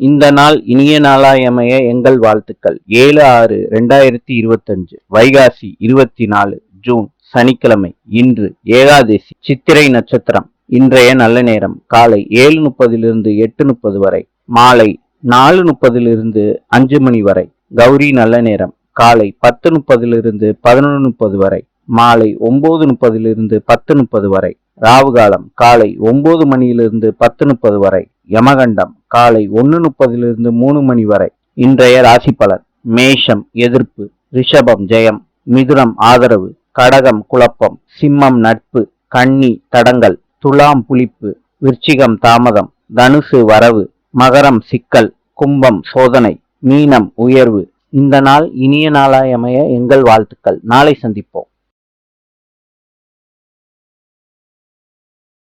இந்த நாள் இனிய நாளாயமைய எங்கள் வாழ்த்துக்கள். ஏழு ஆறு ரெண்டாயிரத்தி இருபத்தஞ்சு வைகாசி இருபத்தி நாலு ஜூன் சனிக்கிழமை இன்று ஏகாதசி சித்திரை நட்சத்திரம் இன்றைய நல்ல நேரம் காலை ஏழு முப்பதிலிருந்து எட்டு முப்பது வரை மாலை நாலு முப்பதிலிருந்து அஞ்சு மணி வரை கௌரி நல்ல நேரம் காலை பத்து முப்பதிலிருந்து பதினொன்று முப்பது வரை மாலை ஒன்பது முப்பதிலிருந்து பத்து முப்பது வரை ராவுகாலம் காலை ஒன்பது மணியிலிருந்து பத்து முப்பது வரை யமகண்டம் காலை ஒன்று முப்பதிலிருந்து மூணு மணி வரை. இன்றைய ராசி பலன் மேஷம் எதிர்ப்பு ரிஷபம் ஜெயம் மிதுனம் ஆதரவு கடகம் குழப்பம் சிம்மம் நட்பு கன்னி தடங்கள் துலாம் புளிப்பு விருச்சிகம் தாமதம் தனுசு வரவு மகரம் சிக்கல் கும்பம் சோதனை மீனம் உயர்வு. இந்த நாள் இனிய நாளாய் அமைய எங்கள் வாழ்த்துக்கள். நாளை சந்திப்போம்.